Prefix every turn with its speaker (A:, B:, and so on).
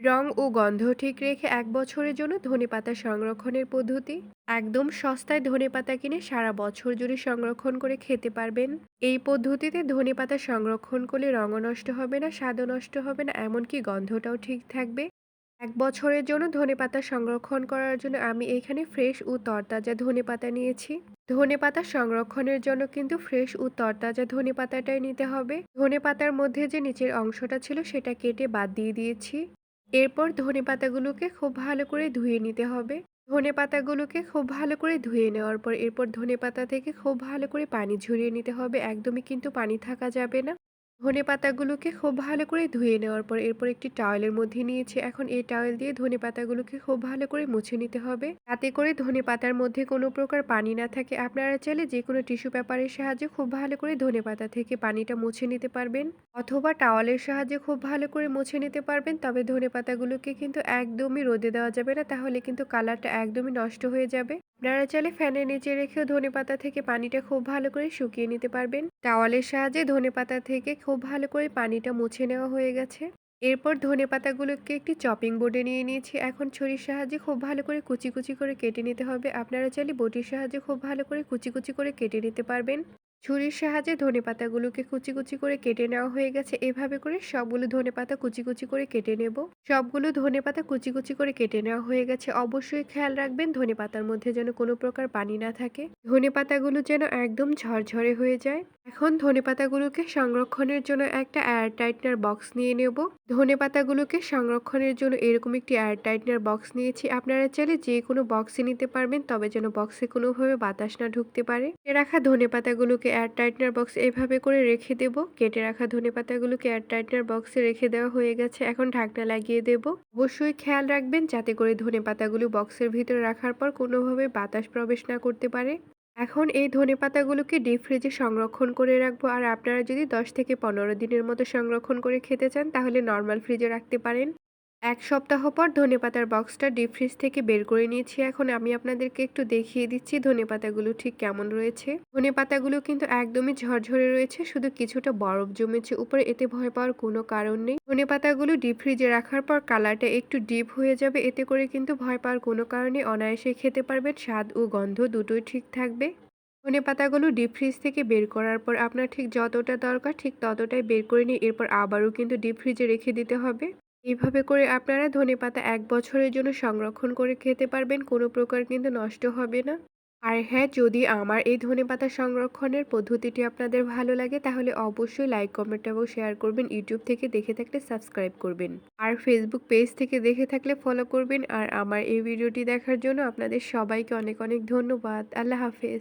A: রং ও গন্ধ ঠিক রেখে এক বছরের জন্য ধনেপাতা সংরক্ষণের পদ্ধতি। একদম সস্তায় ধনেপাতা কিনে সারা বছর জুড়ে সংরক্ষণ করে খেতে পারবেন। এই পদ্ধতিতে ধনেপাতা সংরক্ষণ করলে রঙও নষ্ট হবে না, স্বাদও নষ্ট হবে না, এমনকি গন্ধটাও ঠিক থাকবে। এক বছরের জন্য ধনেপাতা সংরক্ষণ করার জন্য আমি এখানে ফ্রেশ ও তরতাজা ধনেপাতা নিয়েছি। ধনেপাতা সংরক্ষণের জন্য কিন্তু ফ্রেশ ও তরতাজা ধনেপাতাটাই নিতে হবে। ধনেপাতার মধ্যে যে নিচের অংশটা ছিল সেটা কেটে বাদ দিয়ে দিয়েছি। এরপর ধনে পাতাগুলোকে খুব ভালো করে ধুয়ে নিতে হবে। ধনে পাতাগুলোকে খুব ভালো করে ধুয়ে নেওয়ার পর এরপর ধনে পাতা থেকে খুব ভালো করে পানি ঝরিয়ে নিতে হবে। একদমই কিন্তু পানি থাকা যাবে না। ধনে পাতাগুলোকে খুব ভালো করে ধুয়ে নেওয়ার পর এরপর একটি টাওয়েলের মধ্যে নিয়েছি। এখন এই টাওয়েল দিয়ে ধনে পাতাগুলোকে খুব ভালো করে মুছে নিতে হবে। তাতে করে ধনে পাতার মধ্যে কোনো প্রকার পানি না থাকে। আপনারা চাইলে যে কোনো টিস্যু পেপারের সাহায্যে খুব ভালো করে ধনে পাতা থেকে পানিটা মুছে নিতে পারবেন অথবা টাওয়ালের সাহায্যে খুব ভালো করে মুছে নিতে পারবেন। তবে ধনে পাতাগুলোকে কিন্তু একদমই রোদে দেওয়া যাবে না। তাহলে কিন্তু কালারটা একদমই নষ্ট হয়ে যাবে। আপনারা চালে ফ্যানের নিচে রেখেও ধনে পাতা থেকে পানিটা খুব ভালো করে শুকিয়ে নিতে পারবেন। টাওয়ালের সাহায্যে ধনে পাতা থেকে খুব ভালো করে পানিটা মুছে নেওয়া হয়ে গেছে। এরপর ধনে পাতাগুলোকে একটি চপিং বোর্ডে নিয়ে নিয়েছি। এখন ছুরির সাহায্যে খুব ভালো করে কুচি কুচি করে কেটে নিতে হবে। আপনারা চাইলে বটির সাহায্যে খুব ভালো করে কুচি কুচি করে কেটে নিতে পারবেন। ছুরির সাহায্যে ধনে পাতাগুলোকে কুচি কুচি করে কেটে নেওয়া হয়ে গেছে। এভাবে করে সবগুলো ধনে পাতা কুচি কুচি করে কেটে নেব। সবগুলো ধনে পাতা কুচি কুচি করে কেটে নেওয়া হয়ে গেছে। অবশ্যই খেয়াল রাখবেন ধনে পাতার মধ্যে যেন কোনো প্রকার পানি না থাকে। ধনে পাতাগুলো যেন একদম ঝরঝরে হয়ে যায়। এখন ধনে পাতাগুলোকে সংরক্ষণের জন্য একটা এয়ার টাইটনার বক্স নিয়ে নেব। ধনে পাতাগুলোকে সংরক্ষণের জন্য এরকম একটি এয়ার টাইটনার বক্স নিয়েছি। আপনারা চাইলে যে কোনো বক্সে নিতে পারবেন, তবে যেন বক্সে কোনোভাবে বাতাস না ঢুকতে পারে। রাখা ধনে পাতাগুলোকে এয়ার টাইটনার বক্স এভাবে করে রেখে দেব। কেটে রাখা ধনে পাতাগুলোকে এয়ার টাইটনার বক্সে রেখে দেওয়া হয়ে গেছে। এখন ঢাকনা লাগিয়ে দেব। অবশ্যই খেয়াল রাখবেন যাতে করে ধনে পাতাগুলো বক্সের ভিতরে রাখার পর কোনোভাবে বাতাস প্রবেশ না করতে পারে। এখন এই ধনে পাতাগুলোকে ডিপ ফ্রিজে সংরক্ষণ করে রাখব। আর আপনারা যদি দশ থেকে পনেরো দিনের মতো সংরক্ষণ করে খেতে চান, তাহলে নর্মাল ফ্রিজে রাখতে পারেন। এক সপ্তাহ পর ধনেপাতার বক্সটা ডিপ ফ্রিজ থেকে বের করে নিয়েছি। এখন আমি আপনাদেরকে একটু দেখিয়ে দিচ্ছি ধনেপাতাগুলো ঠিক কেমন রয়েছে। ধনেপাতাগুলো কিন্তু একদমই ঝরঝরে রয়েছে, শুধু কিছুটা বরফ জমেছে উপরে, এতে ভয় পাওয়ার কোনো কারণ নেই। ধনেপাতাগুলো ডিপ ফ্রিজে রাখার পর কালারটা একটু ডিপ হয়ে যাবে, এতে করে কিন্তু ভয় পাওয়ার কোনো কারণে অনায়াসে খেতে পারবেন, স্বাদ ও গন্ধ দুটোই ঠিক থাকবে। ধনে পাতাগুলো ডিপ ফ্রিজ থেকে বের করার পর আপনার ঠিক যতটা দরকার, ঠিক ততটাই বের করে নিয়ে এরপর আবারও কিন্তু ডিপ ফ্রিজে রেখে দিতে হবে। এইভাবে করে আপনারা ধনে পাতা এক বছরের জন্য সংরক্ষণ করে খেতে পারবেন, কোনো প্রকার কিন্তু নষ্ট হবে না। আর হ্যাঁ যদি আমার এই ধনে পাতা সংরক্ষণের পদ্ধতিটি আপনাদের ভালো লাগে, তাহলে অবশ্যই লাইক কমেন্ট এবং শেয়ার করবেন। ইউটিউব থেকে দেখে থাকলে সাবস্ক্রাইব করবেন। আর ফেসবুক পেজ থেকে দেখে থাকলে ফলো করবেন। আর আমার এই ভিডিওটি দেখার জন্য আপনাদের সবাইকে অনেক অনেক ধন্যবাদ। আল্লাহ হাফেজ।